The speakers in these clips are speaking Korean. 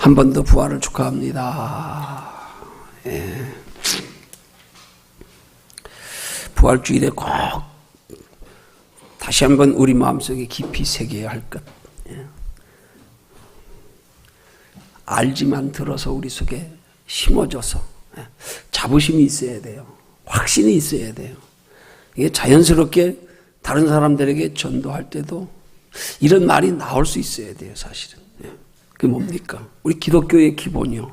한 번 더 부활을 축하합니다. 예. 부활 주일에 꼭 다시 한번 우리 마음속에 깊이 새겨야 할 것. 예. 알지만 들어서 우리 속에 심어져서 예. 자부심이 있어야 돼요. 확신이 있어야 돼요. 이게 자연스럽게 다른 사람들에게 전도할 때도 이런 말이 나올 수 있어야 돼요, 사실은. 예. 그게 뭡니까? 우리 기독교의 기본이요.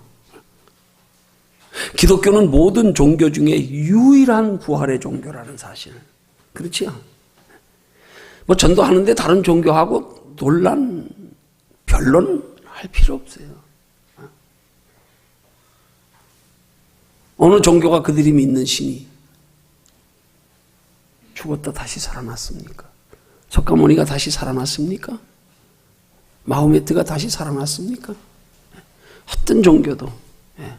기독교는 모든 종교 중에 유일한 부활의 종교라는 사실. 그렇지요? 뭐 전도하는데 다른 종교하고 논란, 변론 할 필요 없어요. 어느 종교가 그들이 믿는 신이 죽었다 다시 살아났습니까? 석가모니가 다시 살아났습니까? 마호메트가 다시 살아났습니까? 어떤 종교도 예.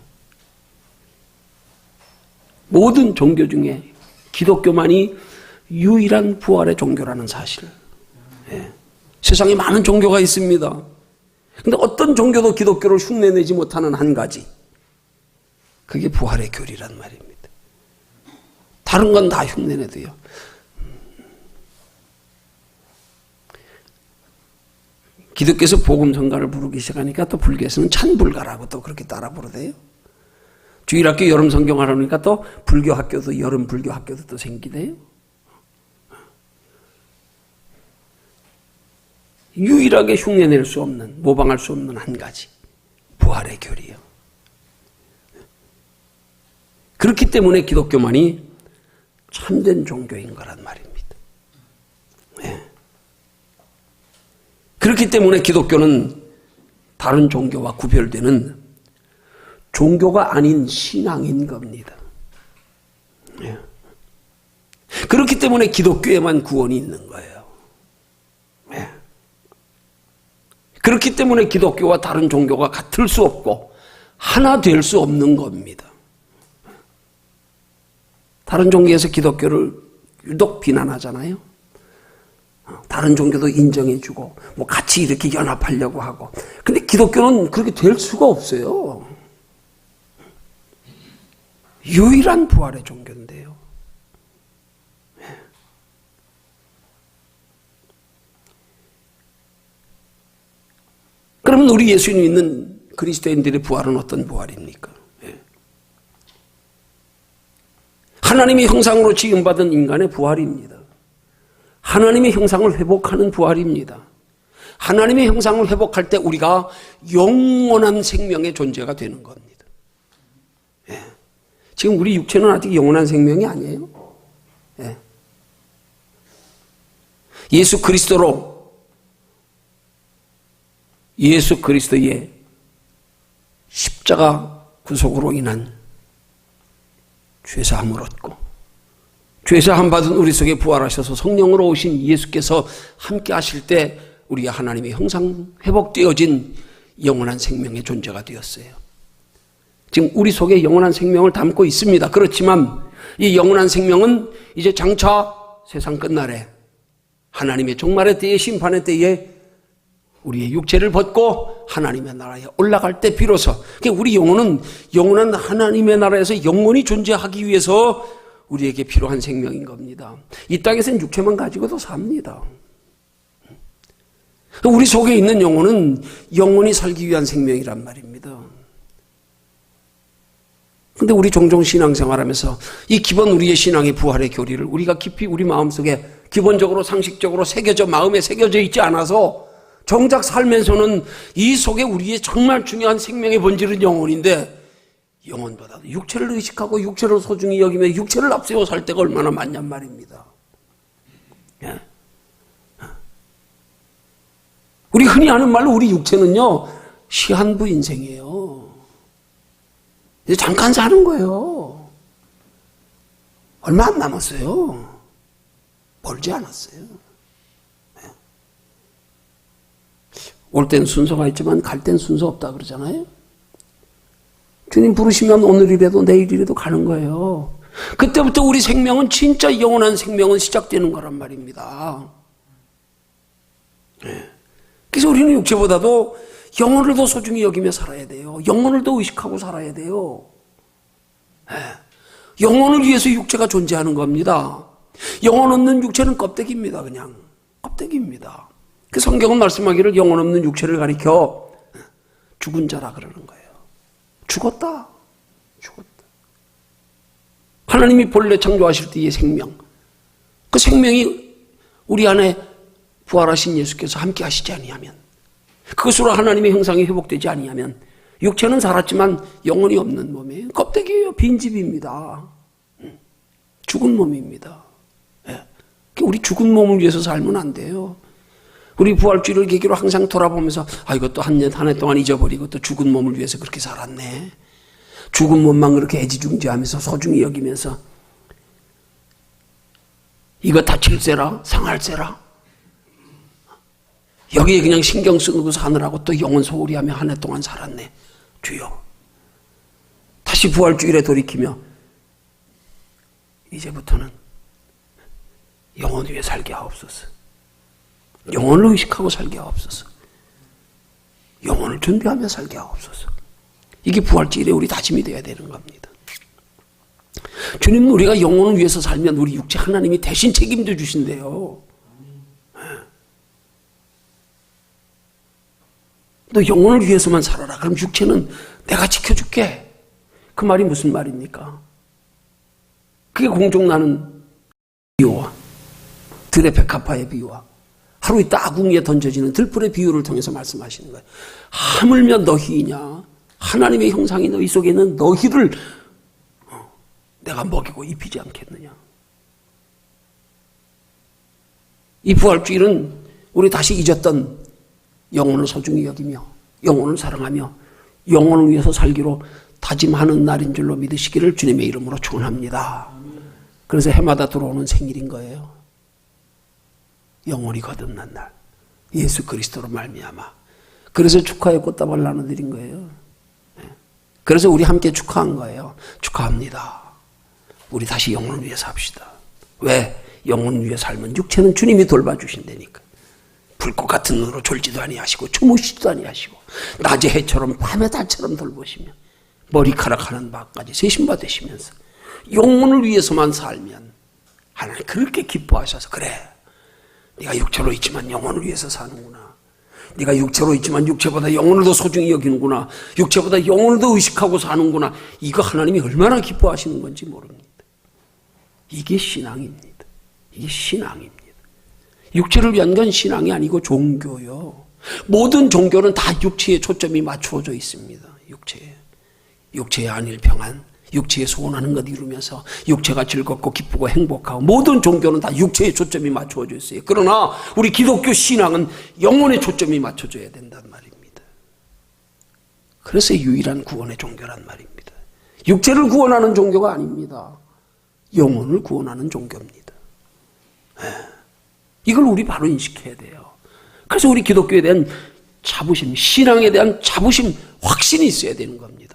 모든 종교 중에 기독교만이 유일한 부활의 종교라는 사실. 예. 세상에 많은 종교가 있습니다. 근데 어떤 종교도 기독교를 흉내내지 못하는 한 가지. 그게 부활의 교리란 말입니다. 다른 건 다 흉내내도요. 기독교에서 복음 성가를 부르기 시작하니까 또 불교에서는 찬불가라고 또 그렇게 따라 부르대요. 주일학교 여름 성경 하라니까 또 불교 학교도 여름 불교 학교도 또 생기대요. 유일하게 흉내낼 수 없는 모방할 수 없는 한 가지 부활의 교리요. 그렇기 때문에 기독교만이 참된 종교인 거란 말입니다. 네. 그렇기 때문에 기독교는 다른 종교와 구별되는 종교가 아닌 신앙인 겁니다. 네. 그렇기 때문에 기독교에만 구원이 있는 거예요. 네. 그렇기 때문에 기독교와 다른 종교가 같을 수 없고 하나 될 수 없는 겁니다. 다른 종교에서 기독교를 유독 비난하잖아요. 다른 종교도 인정해주고, 뭐 같이 이렇게 연합하려고 하고. 근데 기독교는 그렇게 될 수가 없어요. 유일한 부활의 종교인데요. 그러면 우리 예수님 믿는 그리스도인들의 부활은 어떤 부활입니까? 하나님의 형상으로 지음받은 인간의 부활입니다. 하나님의 형상을 회복하는 부활입니다. 하나님의 형상을 회복할 때 우리가 영원한 생명의 존재가 되는 겁니다. 예. 지금 우리 육체는 아직 영원한 생명이 아니에요. 예. 예수 그리스도로 예수 그리스도의 십자가 구속으로 인한 죄사함을 얻고 죄사 함 받은 우리 속에 부활하셔서 성령으로 오신 예수께서 함께 하실 때 우리가 하나님의 형상 회복되어진 영원한 생명의 존재가 되었어요. 지금 우리 속에 영원한 생명을 담고 있습니다. 그렇지만 이 영원한 생명은 이제 장차 세상 끝날에 하나님의 종말의 때에 심판의 때에 우리의 육체를 벗고 하나님의 나라에 올라갈 때 비로소 그러니까 우리 영혼은 영원한 하나님의 나라에서 영원히 존재하기 위해서 우리에게 필요한 생명인 겁니다. 이 땅에서는 육체만 가지고도 삽니다. 우리 속에 있는 영혼은 영원히 살기 위한 생명이란 말입니다. 근데 우리 종종 신앙생활 하면서 이 기본 우리의 신앙의 부활의 교리를 우리가 깊이 우리 마음속에 기본적으로 상식적으로 새겨져 마음에 새겨져 있지 않아서 정작 살면서는 이 속에 우리의 정말 중요한 생명의 본질은 영혼인데 영혼보다도 육체를 의식하고 육체를 소중히 여기며 육체를 앞세워 살 때가 얼마나 많냔 말입니다. 예. 우리 흔히 하는 말로 우리 육체는요 시한부 인생이에요. 잠깐 사는 거예요. 얼마 안 남았어요. 멀지 않았어요. 올땐 순서가 있지만 갈 땐 순서 없다 그러잖아요. 주님 부르시면 오늘이라도 내일이라도 가는 거예요. 그때부터 우리 생명은 진짜 영원한 생명은 시작되는 거란 말입니다. 네. 그래서 우리는 육체보다도 영혼을 더 소중히 여기며 살아야 돼요. 영혼을 더 의식하고 살아야 돼요. 예. 영혼을 위해서 육체가 존재하는 겁니다. 영혼 없는 육체는 껍데기입니다. 그냥 껍데기입니다. 그 성경은 말씀하기를 영혼 없는 육체를 가리켜 죽은 자라 그러는 거예요. 죽었다. 죽었다. 하나님이 본래 창조하실 때의 생명, 그 생명이 우리 안에 부활하신 예수께서 함께 하시지 아니하면, 그것으로 하나님의 형상이 회복되지 아니하면, 육체는 살았지만 영혼이 없는 몸이에요. 껍데기예요. 빈집입니다. 음. 죽은 몸입니다. 예. 우리 죽은 몸을 위해서 살면 안 돼요. 우리 부활주의를 계기로 항상 돌아보면서 아 이것도 한해 동안 잊어버리고 또 죽은 몸을 위해서 그렇게 살았네. 죽은 몸만 그렇게 애지중지하면서 소중히 여기면서 이거 다칠세라 상할세라 여기에 그냥 신경 쓰고 사느라고 또 영혼 소홀히 하며 한 해 동안 살았네. 주여. 다시 부활주일에 돌이키며 이제부터는 영혼 위에 살게 하옵소서. 영혼을 의식하고 살게 하옵소서. 영혼을 준비하며 살게 하옵소서. 이게 부활주일에 우리 다짐이 되어야 되는 겁니다. 주님 우리가 영혼을 위해서 살면 우리 육체 하나님이 대신 책임져 주신대요. 너 영혼을 위해서만 살아라. 그럼 육체는 내가 지켜줄게. 그 말이 무슨 말입니까? 그게 공중나는 비유와 백합화의 비유와 하루 있다 아궁이에 던져지는 들불의 비유를 통해서 말씀하시는 거예요. 하물며 너희냐 하나님의 형상이 너희 속에 있는 너희를 어, 내가 먹이고 입히지 않겠느냐. 이 부활주일은 우리 다시 잊었던 영혼을 소중히 여기며 영혼을 사랑하며 영혼을 위해서 살기로 다짐하는 날인 줄로 믿으시기를 주님의 이름으로 축원합니다. 그래서 해마다 들어오는 생일인 거예요. 영혼이 거듭난 날. 예수 그리스도로 말미암아. 그래서 축하의 꽃다발 나눠드린 거예요. 네. 그래서 우리 함께 축하한 거예요. 축하합니다. 우리 다시 영혼을 위해 삽시다. 왜? 영혼을 위해 살면 육체는 주님이 돌봐주신다니까. 불꽃 같은 눈으로 졸지도 아니하시고 주무시지도 아니하시고 낮의 해처럼 밤의 달처럼 돌보시며 머리카락 하는 바까지 세신 받으시면서 영혼을 위해서만 살면 하나님 그렇게 기뻐하셔서 그래 네가 육체로 있지만 영혼을 위해서 사는구나. 네가 육체로 있지만 육체보다 영혼을 더 소중히 여기는구나. 육체보다 영혼을 더 의식하고 사는구나. 이거 하나님이 얼마나 기뻐하시는 건지 모릅니다. 이게 신앙입니다. 이게 신앙입니다. 육체를 위한 건 신앙이 아니고 종교요. 모든 종교는 다 육체에 초점이 맞추어져 있습니다. 육체에. 육체의 안일 평안, 육체에 소원하는 것 이루면서 육체가 즐겁고 기쁘고 행복하고 모든 종교는 다 육체에 초점이 맞추어져 있어요. 그러나 우리 기독교 신앙은 영혼에 초점이 맞춰져야 된단 말입니다. 그래서 유일한 구원의 종교란 말입니다. 육체를 구원하는 종교가 아닙니다. 영혼을 구원하는 종교입니다. 네. 이걸 우리 바로 인식해야 돼요. 그래서 우리 기독교에 대한 자부심, 신앙에 대한 자부심, 확신이 있어야 되는 겁니다.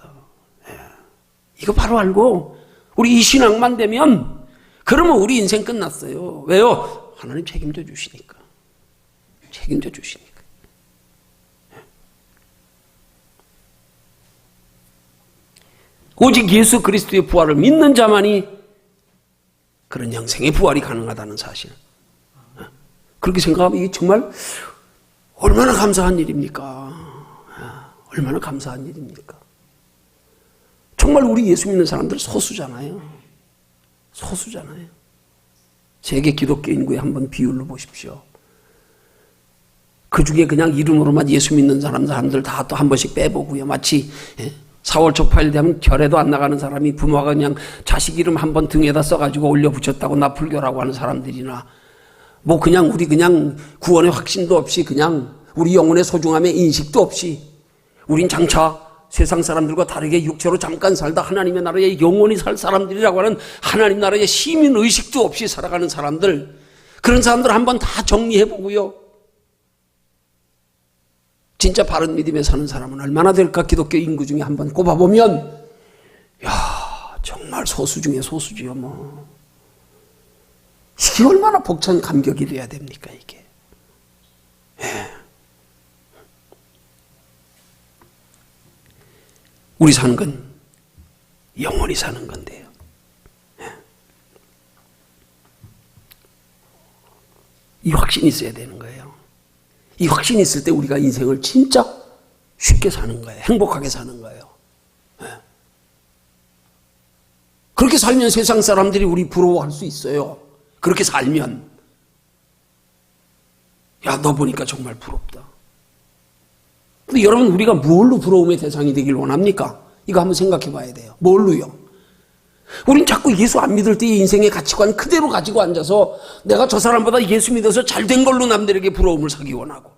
예. 이거 바로 알고 우리 이 신앙만 되면 그러면 우리 인생 끝났어요. 왜요? 하나님 책임져 주시니까. 책임져 주시니까. 예. 오직 예수 그리스도의 부활을 믿는 자만이 그런 영생의 부활이 가능하다는 사실. 그렇게 생각하면 이게 정말 얼마나 감사한 일입니까? 아, 얼마나 감사한 일입니까? 정말 우리 예수 믿는 사람들 소수잖아요. 소수잖아요. 세계 기독교 인구의 한번 비율로 보십시오. 그 중에 그냥 이름으로만 예수 믿는 사람, 사람들 다 또 한 번씩 빼보고요. 마치 4월 예? 초파일 되면 결에도 안 나가는 사람이 부모가 그냥 자식 이름 한 번 등에다 써가지고 올려 붙였다고 나 불교라고 하는 사람들이나 뭐 그냥 우리 그냥 구원의 확신도 없이 그냥 우리 영혼의 소중함에 인식도 없이 우린 장차 세상 사람들과 다르게 육체로 잠깐 살다 하나님의 나라에 영원히 살 사람들이라고 하는 하나님 나라의 시민 의식도 없이 살아가는 사람들 그런 사람들 한번 다 정리해 보고요. 진짜 바른 믿음에 사는 사람은 얼마나 될까 기독교 인구 중에 한번 꼽아 보면 야 정말 소수 중에 소수지요 뭐. 이게 얼마나 복찬 감격이 돼야 됩니까, 이게. 예. 우리 사는 건 영원히 사는 건데요. 예. 이 확신이 있어야 되는 거예요. 이 확신이 있을 때 우리가 인생을 진짜 쉽게 사는 거예요. 행복하게 사는 거예요. 예. 그렇게 살면 세상 사람들이 우리 부러워할 수 있어요. 그렇게 살면. 야, 너 보니까 정말 부럽다. 근데 여러분, 우리가 뭘로 부러움의 대상이 되길 원합니까? 이거 한번 생각해 봐야 돼요. 뭘로요? 우린 자꾸 예수 안 믿을 때 인생의 가치관 그대로 가지고 앉아서 내가 저 사람보다 예수 믿어서 잘 된 걸로 남들에게 부러움을 사기 원하고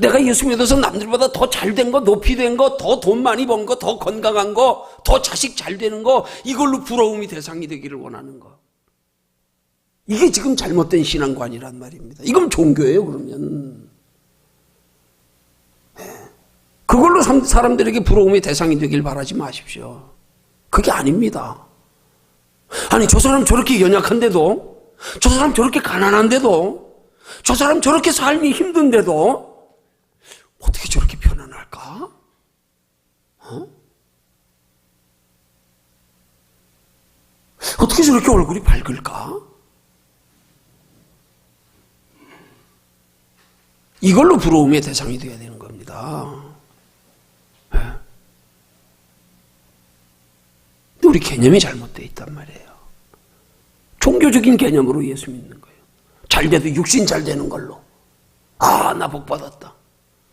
내가 예수 믿어서 남들보다 더 잘 된 거, 높이 된 거, 더 돈 많이 번 거, 더 건강한 거, 더 자식 잘 되는 거, 이걸로 부러움이 대상이 되기를 원하는 거. 이게 지금 잘못된 신앙관이란 말입니다. 이건 종교예요, 그러면. 네. 그걸로 사람들에게 부러움의 대상이 되길 바라지 마십시오. 그게 아닙니다. 아니, 저 사람 저렇게 연약한데도, 저 사람 저렇게 가난한데도, 저 사람 저렇게 삶이 힘든데도, 어떻게 저렇게 편안할까? 어? 어떻게 저렇게 얼굴이 밝을까? 이걸로 부러움의 대상이 되어야 되는 겁니다. 네. 근데 우리 개념이 잘못되어 있단 말이에요. 종교적인 개념으로 예수 믿는 거예요. 잘 돼도 육신 잘 되는 걸로. 아, 나 복 받았다.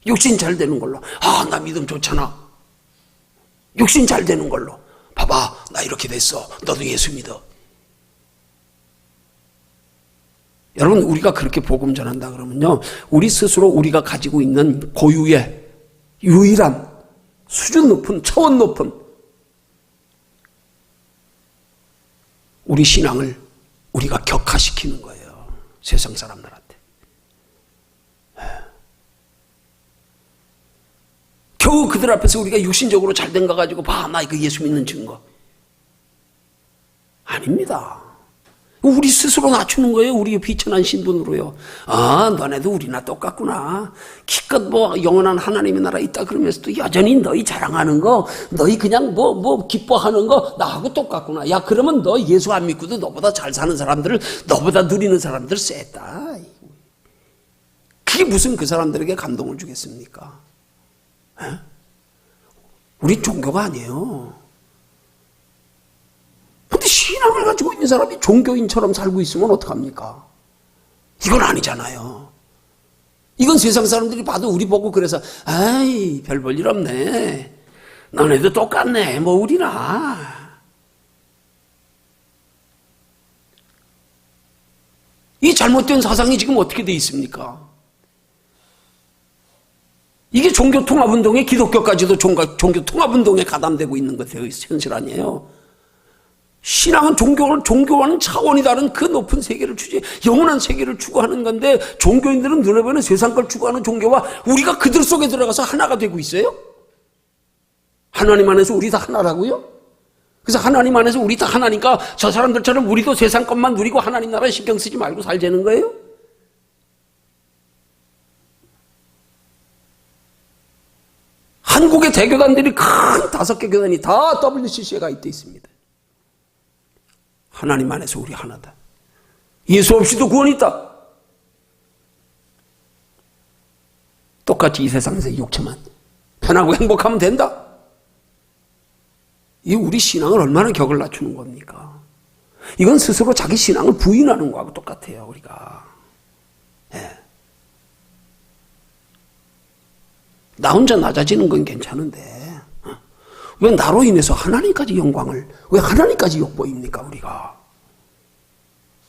육신 잘 되는 걸로. 아, 나 믿음 좋잖아. 육신 잘 되는 걸로. 봐봐, 나 이렇게 됐어. 너도 예수 믿어. 여러분, 우리가 그렇게 복음 전한다 그러면요. 우리 스스로 우리가 가지고 있는 고유의 유일한 수준 높은, 차원 높은 우리 신앙을 우리가 격화시키는 거예요. 세상 사람들한테. 겨우 그들 앞에서 우리가 육신적으로 잘된 거 가지고 봐, 나 이거 예수 믿는 증거. 아닙니다. 우리 스스로 낮추는 거예요. 우리 비천한 신분으로요. 아, 너네도 우리나 똑같구나. 기껏 뭐 영원한 하나님의 나라 있다 그러면서도 여전히 너희 자랑하는 거, 너희 그냥 뭐, 뭐 기뻐하는 거 나하고 똑같구나. 야, 그러면 너 예수 안 믿고도 너보다 잘 사는 사람들을, 너보다 누리는 사람들 셌다. 그게 무슨 그 사람들에게 감동을 주겠습니까? 에? 우리 종교가 아니에요. 신앙을 가지고 있는 사람이 종교인처럼 살고 있으면 어떡합니까? 이건 아니잖아요. 이건 세상 사람들이 봐도 우리 보고 그래서, 아이, 별 볼 일 없네. 너네도 똑같네. 뭐, 우리나. 이 잘못된 사상이 지금 어떻게 돼 있습니까? 이게 종교 통합 운동에 기독교까지도 종교, 종교 통합 운동에 가담되고 있는 것의 현실 아니에요. 신앙은 종교를 종교와는 차원이 다른 그 높은 세계를 추지 영원한 세계를 추구하는 건데 종교인들은 눈에 보이는 세상 걸 추구하는 종교와 우리가 그들 속에 들어가서 하나가 되고 있어요? 하나님 안에서 우리 다 하나라고요? 그래서 하나님 안에서 우리 다 하나니까 저 사람들처럼 우리도 세상 것만 누리고 하나님 나라 신경 쓰지 말고 살자는 거예요? 한국의 대교단들이 큰 다섯 개 교단이 다 WCC에 가 있대 있습니다. 하나님 안에서 우리 하나다. 예수 없이도 구원이 있다. 똑같이 이 세상에서 육체만 편하고 행복하면 된다. 이 우리 신앙을 얼마나 격을 낮추는 겁니까? 이건 스스로 자기 신앙을 부인하는 거하고 똑같아요, 우리가. 예. 나 혼자 낮아지는 건 괜찮은데, 어? 왜 나로 인해서 하나님까지 영광을, 왜 하나님까지 욕보입니까, 우리가?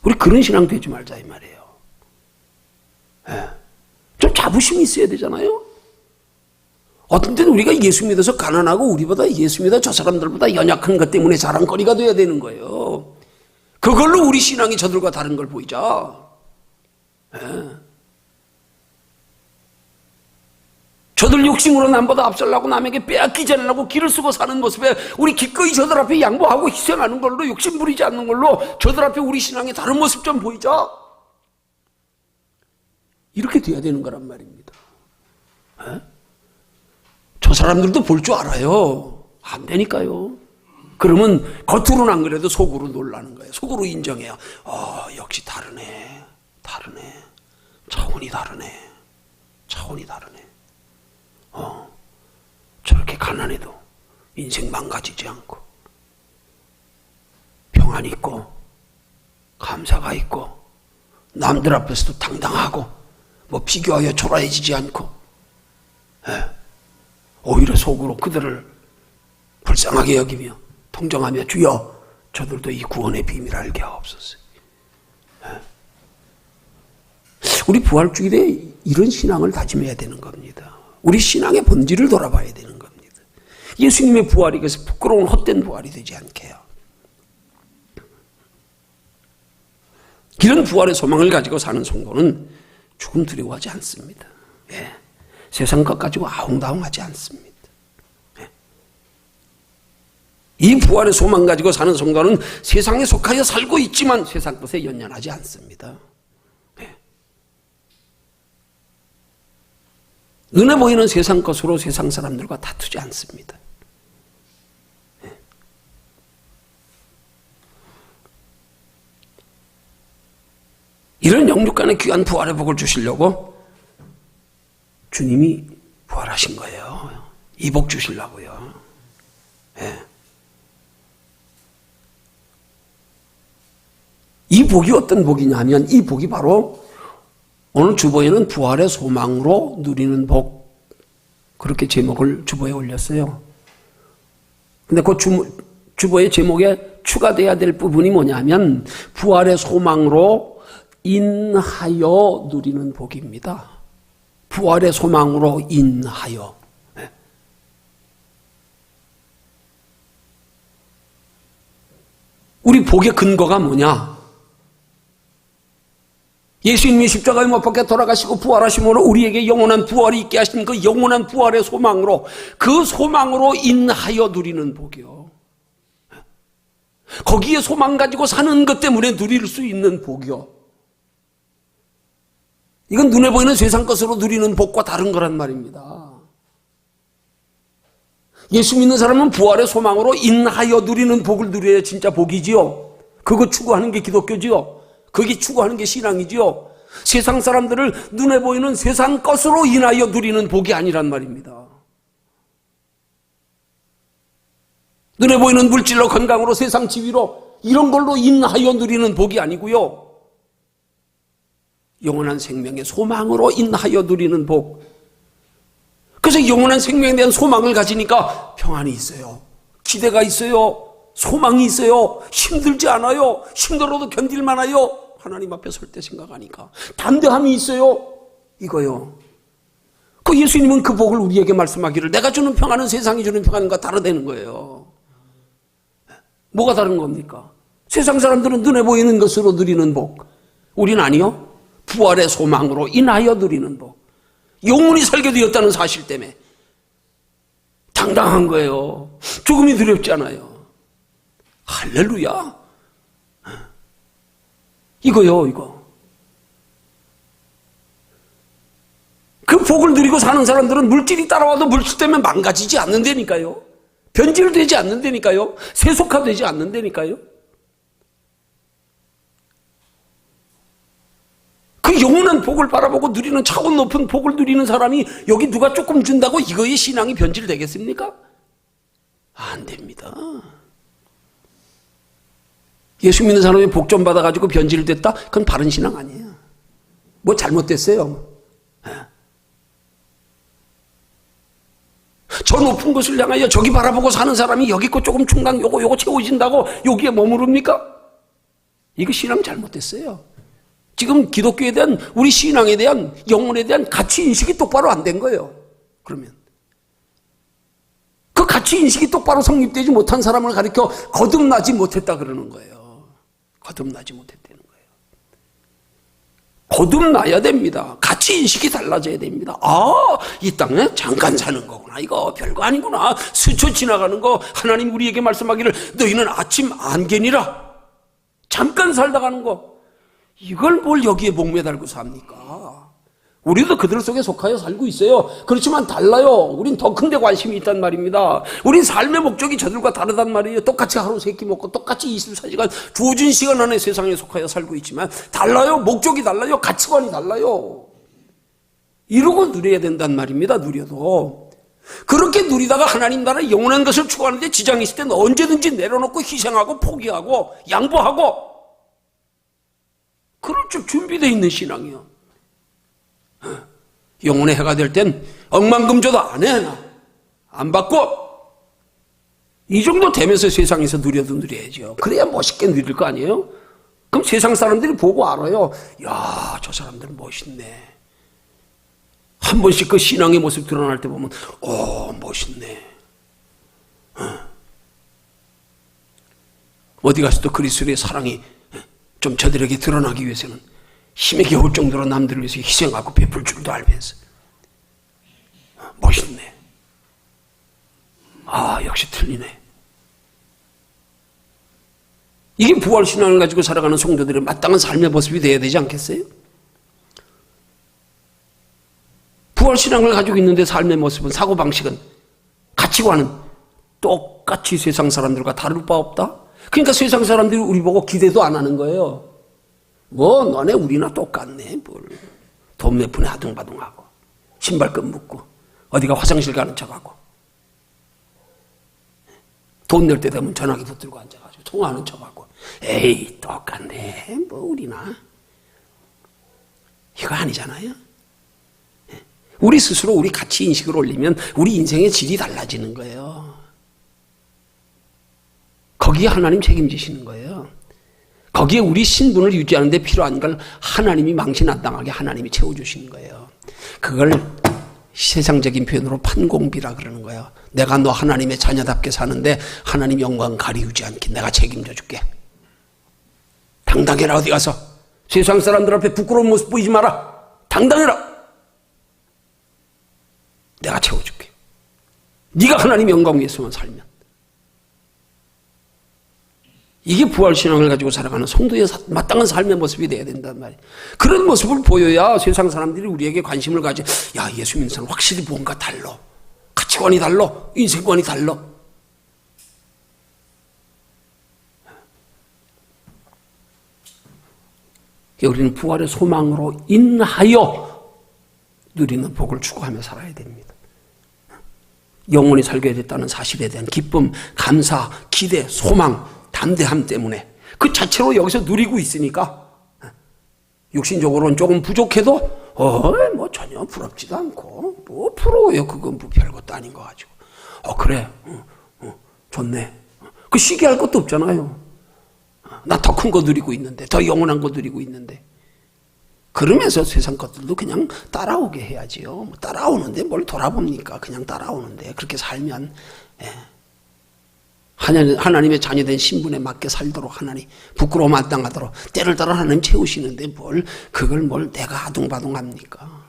우리 그런 신앙 되지 말자, 이 말이에요. 예. 좀 자부심이 있어야 되잖아요? 어떤 때는 우리가 예수 믿어서 가난하고 우리보다 예수 믿어 저 사람들보다 연약한 것 때문에 자랑거리가 돼야 되는 거예요. 그걸로 우리 신앙이 저들과 다른 걸 보이자. 예. 저들 욕심으로 남보다 앞설라고 남에게 빼앗기지 않으려고 길을 쓰고 사는 모습에 우리 기꺼이 저들 앞에 양보하고 희생하는 걸로 욕심 부리지 않는 걸로 저들 앞에 우리 신앙의 다른 모습 좀 보이자. 이렇게 돼야 되는 거란 말입니다. 에? 저 사람 사람들도 볼 줄 알아요. 안 되니까요. 그러면 겉으로는 안 그래도 속으로 놀라는 거예요. 속으로 인정해요. 아, 역시 다르네. 다르네. 차원이 다르네. 차원이 다르네. 어, 저렇게 가난해도 인생 망가지지 않고, 평안이 있고, 감사가 있고, 남들 앞에서도 당당하고, 뭐 비교하여 초라해지지 않고, 예. 오히려 속으로 그들을 불쌍하게 여기며 통정하며 주여 저들도 이 구원의 비밀을 알게 하옵소서. 예. 우리 부활주일에 이런 신앙을 다짐해야 되는 겁니다. 우리 신앙의 본질을 돌아봐야 되는 겁니다. 예수님의 부활이 그래서 부끄러운 헛된 부활이 되지 않게 요. 이런 부활의 소망을 가지고 사는 성도는 죽음 두려워하지 않습니다. 예. 세상 것 가지고 아웅다웅하지 않습니다. 예. 이 부활의 소망 가지고 사는 성도는 세상에 속하여 살고 있지만 세상 것에 연연하지 않습니다. 예. 눈에 보이는 세상 것으로 세상 사람들과 다투지 않습니다. 이런 영육간의 귀한 부활의 복을 주시려고 주님이 부활하신 거예요. 이 복 주시려고요. 예. 이 복이 어떤 복이냐면 이 복이 바로 오늘 주보에는 부활의 소망으로 누리는 복 그렇게 제목을 주보에 올렸어요. 근데 그 주, 주보의 제목에 추가돼야 될 부분이 뭐냐면 부활의 소망으로 인하여 누리는 복입니다. 부활의 소망으로 인하여. 네. 우리 복의 근거가 뭐냐? 예수님이 십자가에 못 박혀 돌아가시고 부활하심으로 우리에게 영원한 부활이 있게 하신 그 영원한 부활의 소망으로 그 소망으로 인하여 누리는 복이요. 거기에 소망 가지고 사는 것 때문에 누릴 수 있는 복이요. 이건 눈에 보이는 세상 것으로 누리는 복과 다른 거란 말입니다. 예수 믿는 사람은 부활의 소망으로 인하여 누리는 복을 누려야 진짜 복이지요. 그거 추구하는 게 기독교지요. 그게 추구하는 게 신앙이지요. 세상 사람들을 눈에 보이는 세상 것으로 인하여 누리는 복이 아니란 말입니다. 눈에 보이는 물질로 건강으로 세상 지위로 이런 걸로 인하여 누리는 복이 아니고요. 영원한 생명의 소망으로 인하여 누리는 복. 그래서 영원한 생명에 대한 소망을 가지니까 평안이 있어요. 기대가 있어요. 소망이 있어요. 힘들지 않아요. 힘들어도 견딜만하요. 하나님 앞에 설 때 생각하니까 담대함이 있어요. 이거요. 그 예수님은 그 복을 우리에게 말씀하기를 내가 주는 평안은 세상이 주는 평안과 다르다는 거예요. 뭐가 다른 겁니까? 세상 사람들은 눈에 보이는 것으로 누리는 복. 우리는 아니요. 부활의 소망으로 인하여 누리는 복. 영혼이 살게 되었다는 사실 때문에 당당한 거예요. 죽음이 두렵지 않아요. 할렐루야. 이거요, 이거. 그 복을 누리고 사는 사람들은 물질이 따라와도 물질 때문에 망가지지 않는다니까요. 변질되지 않는다니까요. 세속화되지 않는다니까요. 그 영원한 복을 바라보고 누리는 차원 높은 복을 누리는 사람이 여기 누가 조금 준다고 이거의 신앙이 변질되겠습니까? 안 됩니다. 예수 믿는 사람이 복 좀 받아가지고 변질됐다? 그건 바른 신앙 아니에요. 뭐 잘못됐어요. 예. 저 높은 곳을 향하여 저기 바라보고 사는 사람이 여기 거 조금 충당 요거 요거 채워진다고 여기에 머무릅니까? 이거 신앙 잘못됐어요. 지금 기독교에 대한 우리 신앙에 대한 영혼에 대한 가치 인식이 똑바로 안 된 거예요. 그러면 그 가치 인식이 똑바로 성립되지 못한 사람을 가리켜 거듭나지 못했다 그러는 거예요. 거듭나지 못했다는 거예요. 거듭나야 됩니다. 가치 인식이 달라져야 됩니다. 아, 이 땅에 잠깐 사는 거구나. 이거 별거 아니구나. 스쳐 지나가는 거 하나님 우리에게 말씀하기를 너희는 아침 안개니라. 잠깐 살다 가는 거. 이걸 뭘 여기에 목매달고 삽니까? 우리도 그들 속에 속하여 살고 있어요. 그렇지만 달라요. 우린 더 큰 데 관심이 있단 말입니다. 우린 삶의 목적이 저들과 다르단 말이에요. 똑같이 하루 세끼 먹고 똑같이 24시간 주어진 시간 안에 세상에 속하여 살고 있지만 달라요. 목적이 달라요. 가치관이 달라요. 이러고 누려야 된단 말입니다. 누려도. 그렇게 누리다가 하나님 나라 영원한 것을 추구하는데 지장이 있을 때는 언제든지 내려놓고 희생하고 포기하고 양보하고 그럴 줄 준비되어 있는 신앙이요. 영혼의 해가 될 땐 억만금 줘도 안 해, 나. 안 받고. 이 정도 되면서 세상에서 누려도 누려야죠. 그래야 멋있게 누릴 거 아니에요? 그럼 세상 사람들이 보고 알아요. 야, 저 사람들 멋있네. 한 번씩 그 신앙의 모습 드러날 때 보면, 어, 멋있네. 어디 가서도 그리스도의 사랑이 좀 저들에게 드러나기 위해서는 힘에 겨울 정도로 남들을 위해서 희생하고 베풀 줄도 알면서 멋있네. 아 역시 틀리네. 이게 부활신앙을 가지고 살아가는 성도들의 마땅한 삶의 모습이 되어야 되지 않겠어요? 부활신앙을 가지고 있는데 삶의 모습은 사고방식은 가치관은 똑같이 세상 사람들과 다를 바 없다? 그러니까 세상 사람들이 우리 보고 기대도 안 하는 거예요. 뭐 너네 우리나 똑같네 뭘. 돈 몇 푼에 하둥바둥하고 신발끈 묶고 어디가 화장실 가는 척하고 돈 낼 때 되면 전화기 붙들고 앉아가지고 통화하는 척하고 에이 똑같네 뭐 우리나 이거 아니잖아요. 우리 스스로 우리 가치 인식을 올리면 우리 인생의 질이 달라지는 거예요. 거기에 하나님 책임지시는 거예요. 거기에 우리 신분을 유지하는 데 필요한 걸 하나님이 망신 안 당하게 하나님이 채워주시는 거예요. 그걸 세상적인 표현으로 판공비라 그러는 거예요. 내가 너 하나님의 자녀답게 사는데 하나님 영광 가리우지 않게 내가 책임져 줄게. 당당해라 어디 가서 세상 사람들 앞에 부끄러운 모습 보이지 마라. 당당해라. 내가 채워줄게. 네가 하나님 영광 위해서만 살면. 이게 부활신앙을 가지고 살아가는 성도의 마땅한 삶의 모습이 돼야 된단 말이에요. 그런 모습을 보여야 세상 사람들이 우리에게 관심을 가지, 야, 예수 믿는 사람 확실히 뭔가 달러. 가치관이 달러. 인생관이 달러. 우리는 부활의 소망으로 인하여 누리는 복을 추구하며 살아야 됩니다. 영원히 살게 됐다는 사실에 대한 기쁨, 감사, 기대, 소망, 담대함 때문에. 그 자체로 여기서 누리고 있으니까. 육신적으로는 조금 부족해도 어 뭐 전혀 부럽지도 않고 뭐 부러워요. 그건 뭐 별것도 아닌 거 가지고. 어 그래. 어, 어, 좋네. 그 시기할 것도 없잖아요. 나 더 큰 거 누리고 있는데 더 영원한 거 누리고 있는데. 그러면서 세상 것들도 그냥 따라오게 해야지요. 뭐 따라오는데 뭘 돌아봅니까? 그냥 따라오는데 그렇게 살면 예. 하나님의 자녀된 신분에 맞게 살도록 하나님 부끄러움 안 당하도록 때를 따라 하나님 채우시는데 뭘 그걸 뭘 내가 아둥바둥합니까?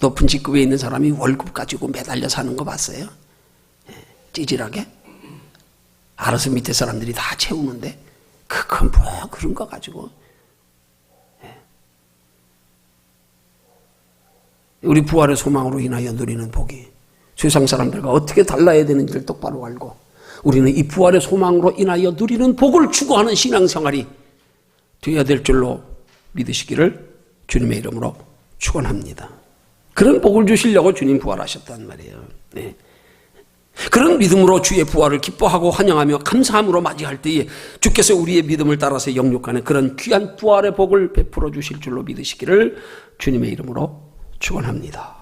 높은 직급에 있는 사람이 월급 가지고 매달려 사는 거 봤어요? 예, 찌질하게? 알아서 밑에 사람들이 다 채우는데 그건 뭐야 그런 거 가지고 예. 우리 부활의 소망으로 인하여 누리는 복이 세상 사람들과 어떻게 달라야 되는지를 똑바로 알고 우리는 이 부활의 소망으로 인하여 누리는 복을 추구하는 신앙생활이 되어야 될 줄로 믿으시기를 주님의 이름으로 축원합니다. 그런 복을 주시려고 주님 부활하셨단 말이에요. 네. 그런 믿음으로 주의 부활을 기뻐하고 환영하며 감사함으로 맞이할 때에 주께서 우리의 믿음을 따라서 영육하는 그런 귀한 부활의 복을 베풀어 주실 줄로 믿으시기를 주님의 이름으로 축원합니다.